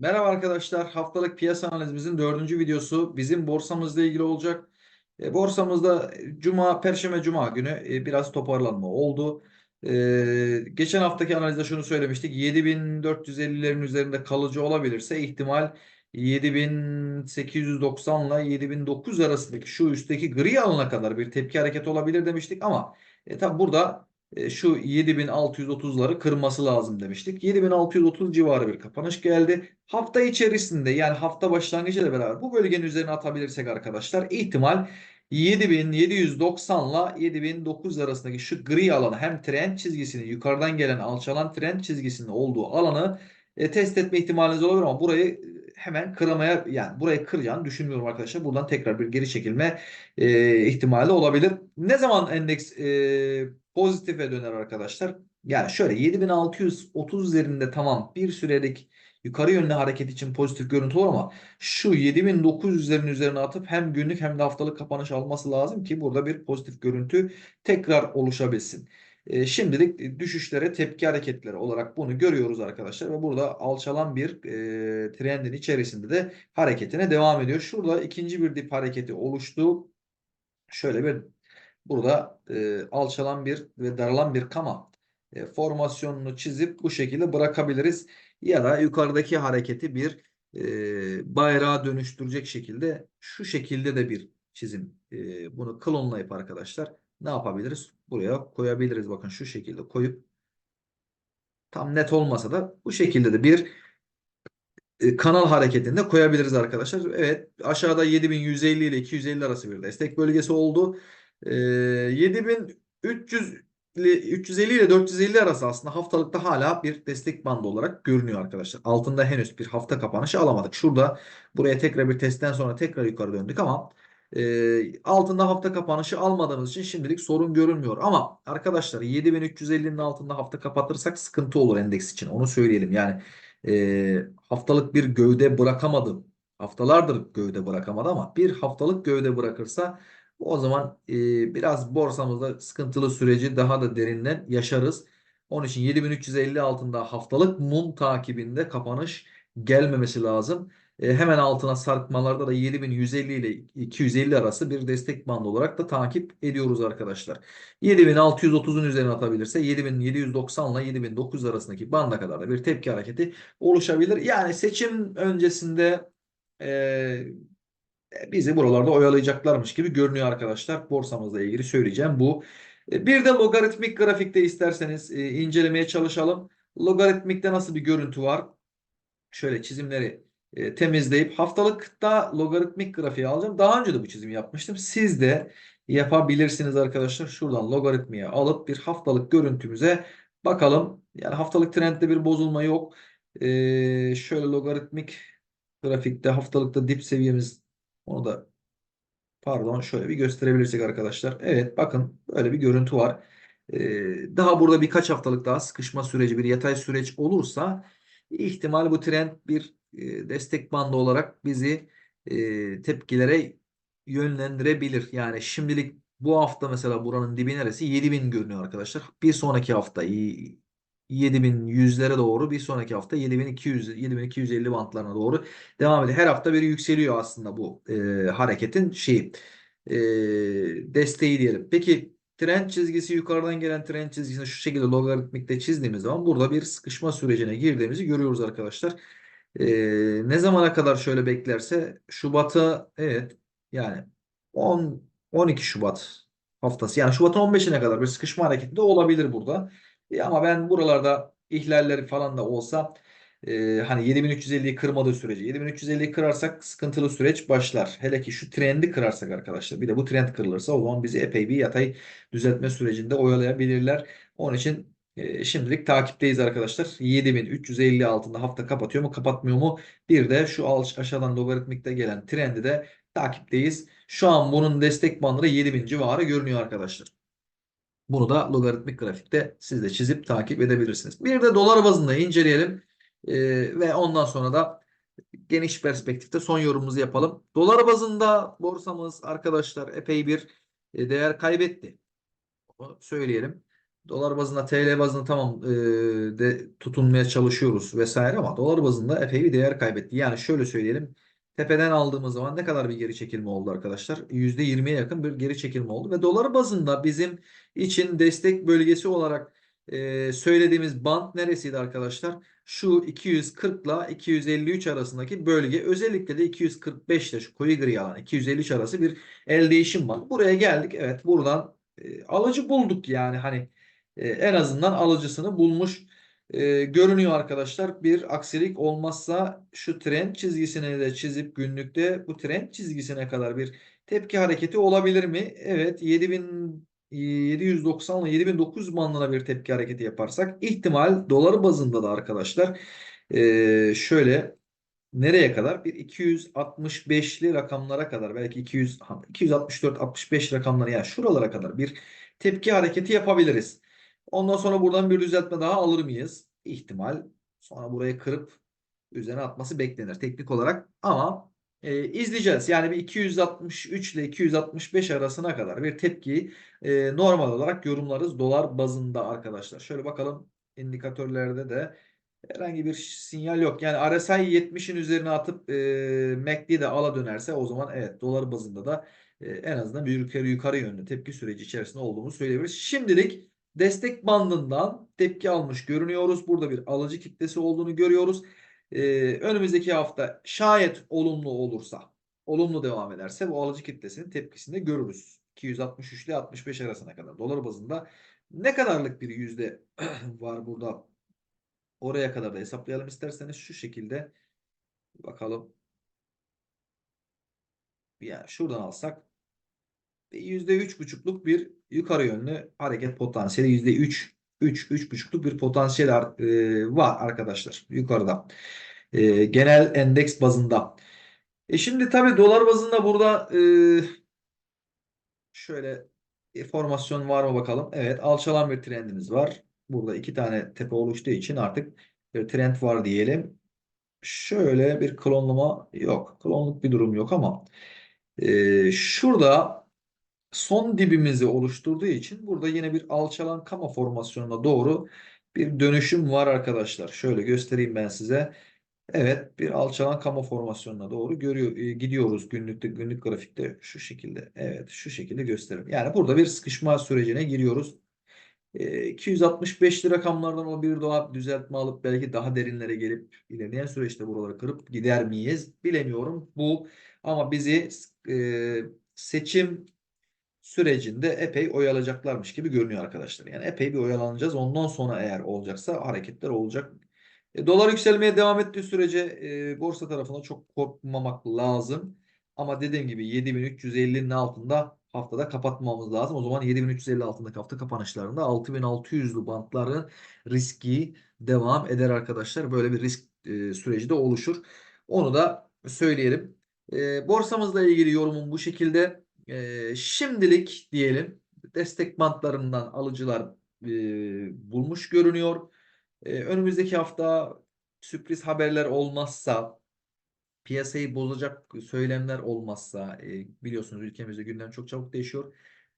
Merhaba arkadaşlar. Haftalık piyasa analizimizin dördüncü videosu bizim borsamızla ilgili olacak. E, borsamızda Cuma, Perşembe, Cuma günü e, biraz toparlanma oldu. E, geçen haftaki analizde şunu söylemiştik. 7450'lerin üzerinde kalıcı olabilirse ihtimal 7890 ile 7900 arasındaki şu üstteki gri alana kadar bir tepki hareketi olabilir demiştik ama e, tabi burada şu 7630'ları kırması lazım demiştik. 7630 civarı bir kapanış geldi. Hafta içerisinde yani hafta başlangıcı ile beraber bu bölgenin üzerine atabilirsek arkadaşlar ihtimal 7790 ile 7900 arasındaki şu gri alanı hem trend çizgisinin yukarıdan gelen alçalan trend çizgisinin olduğu alanı e, test etme ihtimaliniz olabilir ama burayı e, hemen kıramaya yani burayı kıracağını düşünmüyorum arkadaşlar. Buradan tekrar bir geri çekilme e, ihtimali olabilir. Ne zaman endeks e, pozitife döner arkadaşlar? Yani şöyle 7630 üzerinde tamam bir sürelik yukarı yönlü hareket için pozitif görüntü olur ama şu 7900'lerin üzerine atıp hem günlük hem de haftalık kapanış alması lazım ki burada bir pozitif görüntü tekrar oluşabilsin. E, şimdilik düşüşlere tepki hareketleri olarak bunu görüyoruz arkadaşlar ve burada alçalan bir e, trendin içerisinde de hareketine devam ediyor. Şurada ikinci bir dip hareketi oluştu. Şöyle bir burada e, alçalan bir ve daralan bir kama e, formasyonunu çizip bu şekilde bırakabiliriz. Ya da yukarıdaki hareketi bir e, bayrağa dönüştürecek şekilde şu şekilde de bir çizim. E, bunu klonlayıp arkadaşlar ne yapabiliriz? Buraya koyabiliriz. Bakın şu şekilde koyup tam net olmasa da bu şekilde de bir e, kanal hareketinde koyabiliriz arkadaşlar. Evet aşağıda 7150 ile 250 arası bir destek bölgesi oldu. E, 7300 ile 350 ile 450 arası aslında haftalıkta hala bir destek bandı olarak görünüyor arkadaşlar. Altında henüz bir hafta kapanışı alamadık. Şurada buraya tekrar bir testten sonra tekrar yukarı döndük ama e, altında hafta kapanışı almadığımız için şimdilik sorun görünmüyor. Ama arkadaşlar 7350'nin altında hafta kapatırsak sıkıntı olur endeks için. Onu söyleyelim. Yani e, haftalık bir gövde bırakamadım. Haftalardır gövde bırakamadı ama bir haftalık gövde bırakırsa o zaman e, biraz borsamızda sıkıntılı süreci daha da derinden yaşarız. Onun için 7350 altında haftalık mum takibinde kapanış gelmemesi lazım. E, hemen altına sarkmalarda da 7150 ile 250 arası bir destek bandı olarak da takip ediyoruz arkadaşlar. 7630'un üzerine atabilirse 7790 ile 7900 arasındaki banda kadar da bir tepki hareketi oluşabilir. Yani seçim öncesinde e, bizi buralarda oyalayacaklarmış gibi görünüyor arkadaşlar. Borsamızla ilgili söyleyeceğim bu. E, bir de logaritmik grafikte isterseniz e, incelemeye çalışalım. Logaritmikte nasıl bir görüntü var? Şöyle çizimleri e, temizleyip haftalıkta logaritmik grafiği alacağım. Daha önce de bu çizimi yapmıştım. Siz de yapabilirsiniz arkadaşlar. Şuradan logaritmiye alıp bir haftalık görüntümüze bakalım. Yani haftalık trendde bir bozulma yok. E, şöyle logaritmik grafikte haftalıkta dip seviyemiz onu da pardon şöyle bir gösterebilirsek arkadaşlar. Evet bakın böyle bir görüntü var. Ee, daha burada birkaç haftalık daha sıkışma süreci bir yatay süreç olursa ihtimal bu trend bir e, destek bandı olarak bizi e, tepkilere yönlendirebilir. Yani şimdilik bu hafta mesela buranın dibi neresi? 7000 görünüyor arkadaşlar. Bir sonraki hafta 7100'lere doğru bir sonraki hafta 7200 7250 bantlarına doğru devam ediyor. Her hafta bir yükseliyor aslında bu e, hareketin şeyi e, desteği diyelim. Peki trend çizgisi yukarıdan gelen trend çizgisini şu şekilde logaritmikte çizdiğimiz zaman burada bir sıkışma sürecine girdiğimizi görüyoruz arkadaşlar. E, ne zamana kadar şöyle beklerse Şubat'a evet yani 10 12 Şubat haftası yani Şubat'ın 15'ine kadar bir sıkışma hareketi de olabilir burada. E, ama ben buralarda ihlalleri falan da olsa e, hani 7350'yi kırmadığı sürece 7350'yi kırarsak sıkıntılı süreç başlar. Hele ki şu trendi kırarsak arkadaşlar bir de bu trend kırılırsa o zaman bizi epey bir yatay düzeltme sürecinde oyalayabilirler. Onun için e, şimdilik takipteyiz arkadaşlar. 7350 altında hafta kapatıyor mu kapatmıyor mu? Bir de şu aşağıdan logaritmikte gelen trendi de takipteyiz. Şu an bunun destek bandı 7000 civarı görünüyor arkadaşlar. Bunu da logaritmik grafikte siz de çizip takip edebilirsiniz. Bir de dolar bazında inceleyelim. Ee, ve ondan sonra da geniş perspektifte son yorumumuzu yapalım. Dolar bazında borsamız arkadaşlar epey bir e, değer kaybetti. Onu söyleyelim. Dolar bazında TL bazında tamam e, de tutunmaya çalışıyoruz vesaire ama dolar bazında epey bir değer kaybetti. Yani şöyle söyleyelim. Tepeden aldığımız zaman ne kadar bir geri çekilme oldu arkadaşlar? %20'ye yakın bir geri çekilme oldu ve dolar bazında bizim için destek bölgesi olarak e, söylediğimiz band neresiydi arkadaşlar? Şu 240 ile 253 arasındaki bölge özellikle de 245 ile şu koyu gri alan 253 arası bir el değişim var. Buraya geldik. Evet buradan e, alıcı bulduk yani hani e, en azından alıcısını bulmuş e, görünüyor arkadaşlar. Bir aksilik olmazsa şu trend çizgisini de çizip günlükte bu trend çizgisine kadar bir tepki hareketi olabilir mi? Evet 7790 ile 7900 bandına bir tepki hareketi yaparsak ihtimal dolar bazında da arkadaşlar e, şöyle nereye kadar? Bir 265'li rakamlara kadar belki 200 264 65 rakamları yani şuralara kadar bir tepki hareketi yapabiliriz. Ondan sonra buradan bir düzeltme daha alır mıyız? İhtimal. Sonra burayı kırıp üzerine atması beklenir teknik olarak ama e, izleyeceğiz. Yani bir 263 ile 265 arasına kadar bir tepki e, normal olarak yorumlarız dolar bazında arkadaşlar. Şöyle bakalım indikatörlerde de herhangi bir sinyal yok. Yani RSI 70'in üzerine atıp e, MACD de ala dönerse o zaman evet dolar bazında da e, en azından bir yukarı yukarı yönlü tepki süreci içerisinde olduğumuzu söyleyebiliriz. Şimdilik destek bandından tepki almış görünüyoruz. Burada bir alıcı kitlesi olduğunu görüyoruz. Ee, önümüzdeki hafta şayet olumlu olursa, olumlu devam ederse bu alıcı kitlesinin tepkisini de görürüz. 263 ile 65 arasına kadar dolar bazında ne kadarlık bir yüzde var burada oraya kadar da hesaplayalım isterseniz şu şekilde bakalım. Yani şuradan alsak %3,5'luk bir yukarı yönlü hareket potansiyeli %3 3 3,5'luk bir potansiyel e, var arkadaşlar yukarıda. E, genel endeks bazında. E şimdi tabii dolar bazında burada e, şöyle formasyon var mı bakalım. Evet alçalan bir trendimiz var. Burada iki tane tepe oluştuğu için artık bir trend var diyelim. Şöyle bir klonlama yok. Klonluk bir durum yok ama e, şurada son dibimizi oluşturduğu için burada yine bir alçalan kama formasyonuna doğru bir dönüşüm var arkadaşlar. Şöyle göstereyim ben size. Evet bir alçalan kama formasyonuna doğru görüyor, e, gidiyoruz günlükte günlük grafikte şu şekilde. Evet şu şekilde gösteririm. Yani burada bir sıkışma sürecine giriyoruz. E, 265 rakamlardan o bir doğa düzeltme alıp belki daha derinlere gelip ilerleyen süreçte buraları kırıp gider miyiz bilemiyorum. Bu ama bizi e, seçim sürecinde epey oyalayacaklarmış gibi görünüyor arkadaşlar. Yani epey bir oyalanacağız. Ondan sonra eğer olacaksa hareketler olacak. E, dolar yükselmeye devam ettiği sürece e, borsa tarafında çok korkmamak lazım. Ama dediğim gibi 7350'nin altında haftada kapatmamız lazım. O zaman 7350 altındaki hafta kapanışlarında 6600'lü bantların riski devam eder arkadaşlar. Böyle bir risk e, süreci de oluşur. Onu da söyleyelim. E, borsamızla ilgili yorumum bu şekilde. E, şimdilik diyelim destek bantlarından alıcılar e, bulmuş görünüyor. E, önümüzdeki hafta sürpriz haberler olmazsa piyasayı bozacak söylemler olmazsa e, biliyorsunuz ülkemizde gündem çok çabuk değişiyor.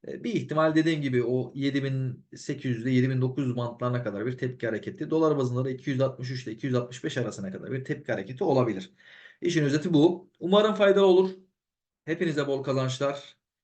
E, bir ihtimal dediğim gibi o 7800 ile 7900 bantlarına kadar bir tepki hareketi. Dolar bazında da 263 ile 265 arasına kadar bir tepki hareketi olabilir. İşin özeti bu. Umarım faydalı olur. Hepinize bol kazançlar.